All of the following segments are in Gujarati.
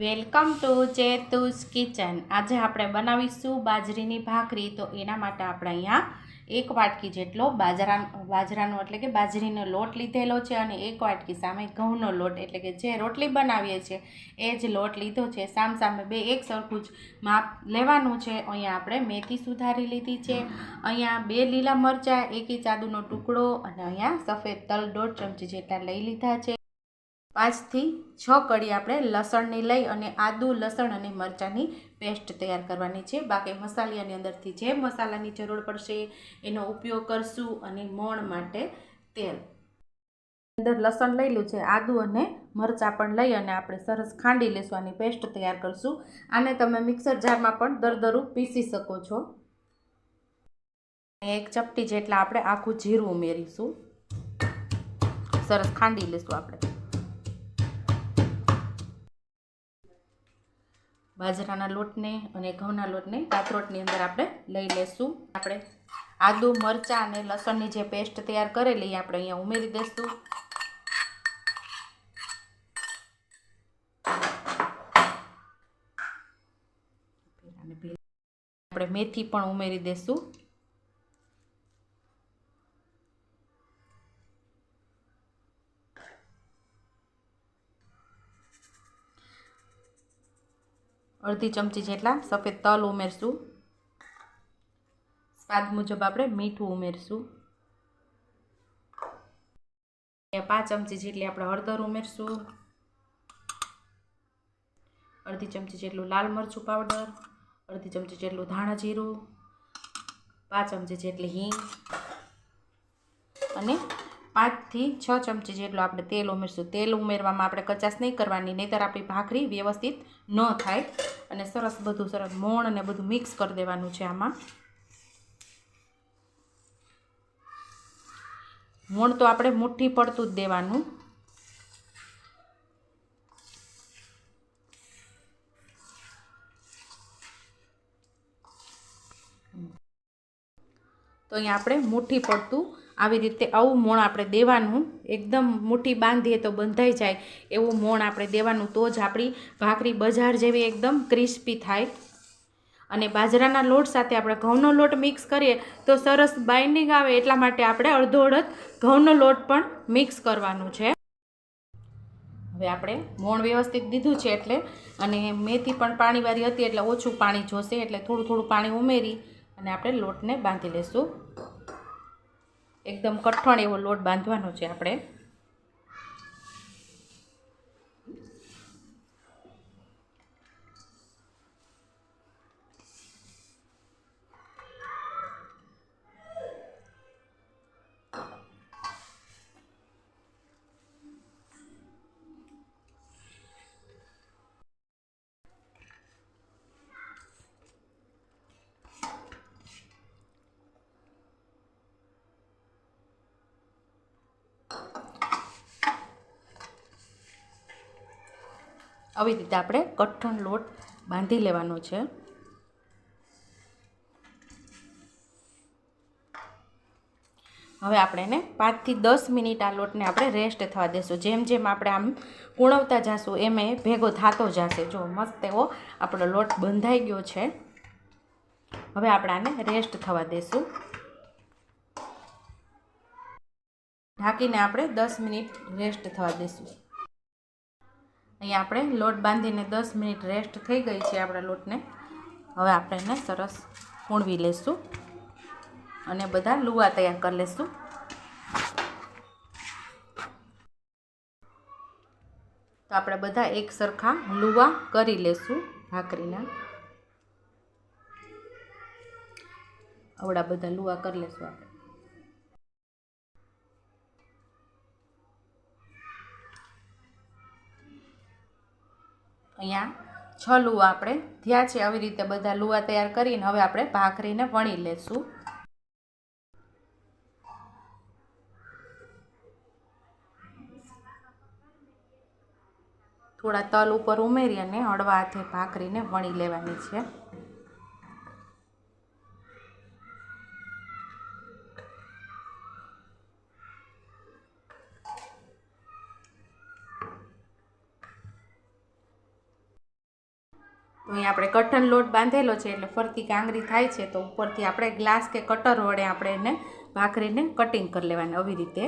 Welcome to ચેતુસ kitchen. આજે આપણે બનાવીશું બાજરીની ભાખરી. તો એના માટે આપણે અહીંયા એક વાટકી જેટલો બાજરા, બાજરાનો એટલે કે બાજરીનો લોટ લીધેલો છે અને એક વાટકી સામે ઘઉંનો લોટ એટલે કે જે રોટલી બનાવીએ છીએ, એ જ લોટ લીધો છે. સામ સામે બે એક સરખું જ માપ લેવાનું છે. અહીંયા આપણે મેથી સુધારી લીધી છે. અહીંયા બે લીલા મરચાં, એક ઇંચ આદુનો ટુકડો અને અહીંયા સફેદ તલ દોઢ ચમચી જેટલા લઈ લીધા છે. પાંચથી છ કડી આપણે લસણની લઈ અને આદુ, લસણ અને મરચાંની પેસ્ટ તૈયાર કરવાની છે. બાકી મસાલિયાની અંદરથી જે મસાલાની જરૂર પડશે એનો ઉપયોગ કરશું અને મોણ માટે તેલ. અંદર લસણ લઈલું છે, આદુ અને મરચાં પણ લઈ અને આપણે સરસ ખાંડી લેશું, આની પેસ્ટ તૈયાર કરશું. આને તમે મિક્સર જારમાં પણ દરદરું પીસી શકો છો. એક ચપટી જેટલા આપણે આખું જીરું ઉમેરીશું. સરસ ખાંડી લેશું આપણે. બાજરાના લોટને અને ઘઉંના લોટને કાથરોટની અંદર આપણે લઈ લેશું. આપણે આદુ, મરચાં અને લસણની જે પેસ્ટ તૈયાર કરેલી આપણે અહીંયા ઉમેરી દઈશું આપણે મેથી પણ ઉમેરી દઈશું અડધી ચમચી જેટલા સફેદ તલ ઉમેરશું. સ્વાદ મુજબ આપણે મીઠું ઉમેરશું. પાંચ ચમચી જેટલી આપણે હળદર ઉમેરશું. અડધી ચમચી જેટલું લાલ મરચું પાવડર, અડધી ચમચી જેટલું ધાણા જીરું, પાંચ ચમચી જેટલી હિંગ અને પાંચથી છ ચમચી જેટલું આપણે તેલ ઉમેરશું. તેલ ઉમેરવામાં આપણે કચાશ નહીં કરવાની, નહીંતર આપણી ભાખરી વ્યવસ્થિત ન થાય. અને સરસ બધું, સરસ મોણ અને બધું મિક્સ કરી દેવાનું છે આમાં. મોણ તો આપણે મુઠ્ઠી પડતું જ દેવાનું. તો અહીંયા આપણે મુઠ્ઠી પડતું આવી રીતે આવું મોણ આપણે દેવાનું, એકદમ મુઠ્ઠી બાંધીએ તો બંધાઈ જાય, એવું મોણ આપણે દેવાનું. તો જ આપણી ભાખરી બજાર જેવી એકદમ ક્રિસ્પી થાય. અને બાજરાના લોટ સાથે આપણે ઘઉંનો લોટ મિક્સ કરીએ તો સરસ બાઇન્ડિંગ આવે, એટલા માટે આપણે અડધો અડધ ઘઉંનો લોટ પણ મિક્સ કરવાનું છે. હવે આપણે મોણ વ્યવસ્થિત દીધું છે એટલે, અને મેથી પણ પાણીવાળી હતી એટલે ઓછું પાણી જોશે, એટલે થોડું થોડું પાણી ઉમેરી અને આપણે લોટને બાંધી લઈશું એકદમ કઠણ એવો લોટ બાંધવાનો છે આપણે. આવી રીતે આપણે કઠણ લોટ બાંધી લેવાનો છે. હવે આપણે એને પાંચથી દસ મિનિટ આ લોટને આપણે રેસ્ટ થવા દેશું. જેમ જેમ આપણે આમ કુણવતા જશું, એમ એ ભેગો થતો જશે. જો મસ્ત એવો આપણો લોટ બંધાઈ ગયો છે. હવે આપણે આને રેસ્ટ થવા દેશું. ઢાંકીને આપણે દસ મિનિટ રેસ્ટ થવા દેશું. અહીંયા આપણે લોટ બાંધીને દસ મિનિટ રેસ્ટ થઈ ગઈ છે આપણા લોટને. હવે આપણે એને સરસ કૂણવી લઈશું અને બધા લુવા તૈયાર કરી લઈશું તો આપણે બધા એક સરખા લુવા કરી લઈશું ભાખરીના. આવડા બધા લુવા કરી લઈશું આપણે. અહીંયા છ લુવા આપણે થયા છે. આવી રીતે બધા લુવા તૈયાર કરીને હવે આપણે ભાખરીને વણી લેશું. થોડા તલ ઉપર ઉમેરી અને હળવા હાથે ભાખરીને વણી લેવાની છે. અહીં આપણે કઠણ લોટ બાંધેલો છે એટલે ફરતી કાંગરી થાય છે તો ઉપરથી આપણે ગ્લાસ કે કટર વડે આપણે એને ભાખરીને કટિંગ કરી લેવાની આવી રીતે.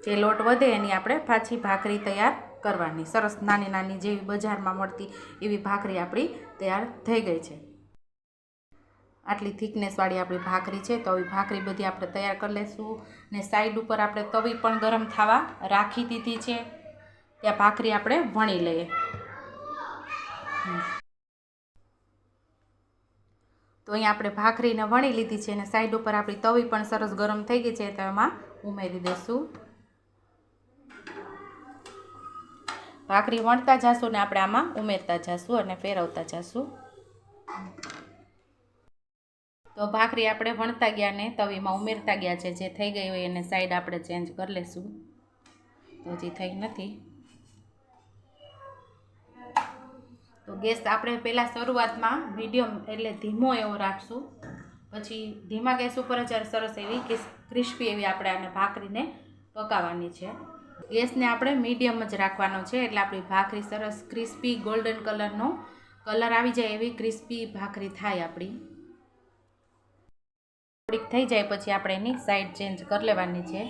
જે લોટ વધે એની આપણે પાછી ભાખરી તૈયાર કરવાની. સરસ નાની નાની જેવી બજારમાં મળતી એવી ભાખરી આપણી તૈયાર થઈ ગઈ છે. આટલી થિકનેસવાળી આપણી ભાખરી છે તો આવી ભાખરી બધી આપણે તૈયાર કરી લઈશું ને સાઈડ ઉપર આપણે તવી પણ ગરમ થવા રાખી દીધી છે. ત્યાં ભાખરી આપણે વણી લઈએ. તો અહીંયા આપણે ભાખરીને વણી લીધી છે અને સાઈડ ઉપર આપણી તવી પણ સરસ ગરમ થઈ ગઈ છે, તો એમાં ઉમેરી દઈશું. ભાખરી વણતા જશું ને આપણે આમાં ઉમેરતા જશું અને ફેરવતા જશું. તો ભાખરી આપણે વણતા ગયા ને તવીમાં ઉમેરતા ગયા છે, જે થઈ ગઈ હોય એને સાઈડ આપણે ચેન્જ કરી લઈશું તો હજી થઈ નથી. તો ગેસ આપણે પહેલાં શરૂઆતમાં મીડિયમ એટલે ધીમો એવો રાખશું. પછી ધીમા ગેસ ઉપર જ સરસ એવી કે ક્રિસ્પી એવી આપણે આને ભાખરીને પકાવવાની છે. ગેસને આપણે મીડિયમ જ રાખવાનો છે એટલે આપણી ભાખરી સરસ ક્રિસ્પી ગોલ્ડન કલરનો કલર આવી જાય એવી ક્રિસ્પી ભાખરી થાય આપણી. થોડીક થઈ જાય પછી આપણે એની સાઈડ ચેન્જ કરી લેવાની છે.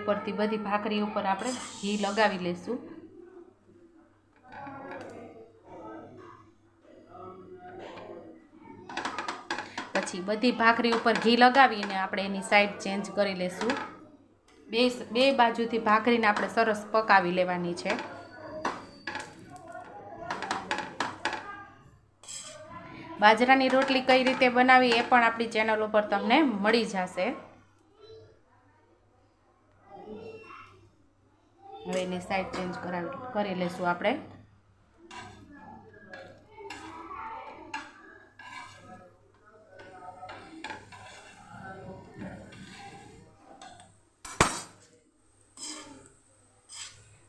ઉપરથી બધી ભાખરી ઉપર આપણે ઘી લગાવી લઈશું પછી બધી ભાખરી ઉપર ઘી લગાવીને આપણે એની સાઈડ ચેન્જ કરી લઈશું બે બે બાજુથી ભાખરીને આપણે સરસ પકાવી લેવાની છે. બાજરાની રોટલી કઈ રીતે બનાવી એ પણ આપણી ચેનલ ઉપર તમને મળી જશે. સાઈડ ચેન્જ કરાવી કરી લઈશું આપણે.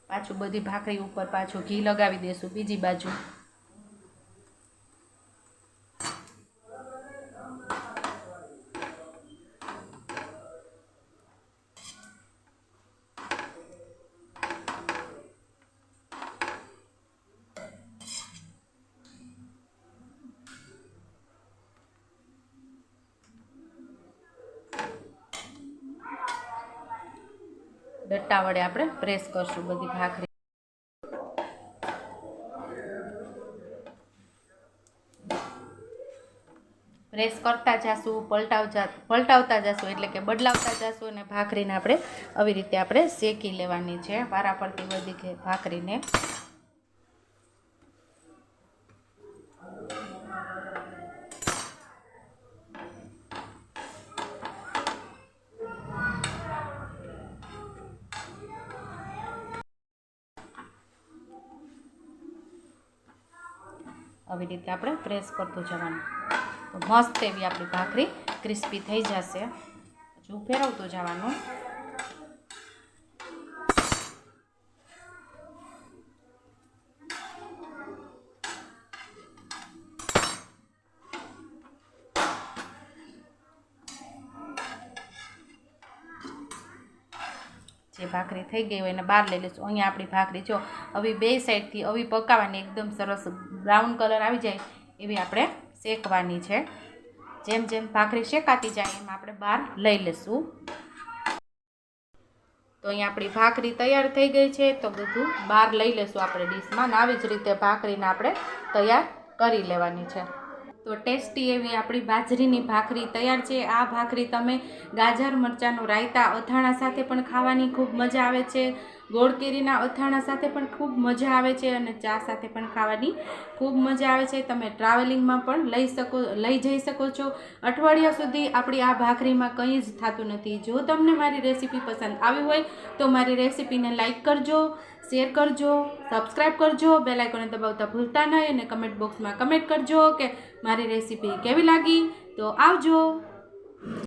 પાછું બધી ભાખરી ઉપર પાછું ઘી લગાવી દઈશું બીજી બાજુ ડટ્ટા વડે આપણે પ્રેસ કરશું બધી ભાખરી. પ્રેસ કરતા જાશું પલટાવતા પલટાવતા જાશું એટલે કે બદલાવતા જાશું અને ભાખરીને આપણે આવી રીતે આપણે શેકી લેવાની છે. વારા પડતી બધી ભાખરીને. આવી રીતે આપણે પ્રેસ કરતું જવાનું. તો મસ્ત એવી આપણી ભાખરી ક્રિસ્પી થઈ જશે. હજુ ફેરવતું જવાનું. જે ભાખરી થઈ ગઈ હોય એને બહાર લઈ લઈશું અહીંયા આપણી ભાખરી જો હવે બે સાઈડથી આવી પકાવવાની એકદમ સરસ બ્રાઉન કલર આવી જાય એવી આપણે શેકવાની છે. જેમ જેમ ભાખરી શેકાતી જાય એમ આપણે બહાર લઈ લઈશું તો અહીંયા આપણી ભાખરી તૈયાર થઈ ગઈ છે તો બધું બહાર લઈ લઈશું આપણે ડીશમાં ને આવી જ રીતે ભાખરીને આપણે તૈયાર કરી લેવાની છે. તો ટેસ્ટી એવી આપણી બાજરીની ભાખરી તૈયાર છે. આ ભાખરી તમે ગાજર, મરચાંનું રાયતા, અથાણા સાથે પણ ખાવાની ખૂબ મજા આવે છે. ગોળ કેરીના અથાણા સાથે પણ ખૂબ મજા આવે છે અને ચા સાથે પણ ખાવાની ખૂબ મજા આવે છે. તમે ટ્રાવેલિંગમાં પણ લઈ શકો, લઈ જઈ શકો છો. અઠવાડિયા સુધી આપણી આ ભાખરીમાં કંઈ જ થતું નથી. જો તમને મારી રેસીપી પસંદ આવી હોય, તો મારી રેસીપીને લાઈક કરજો, શેર કરજો, સબસ્ક્રાઈબ કરજો બેલાઇકોને દબાવતા ભૂલતા નહીં અને કમેન્ટ બોક્સમાં કમેન્ટ કરજો કે મારી રેસીપી કેવી લાગી. તો આવજો.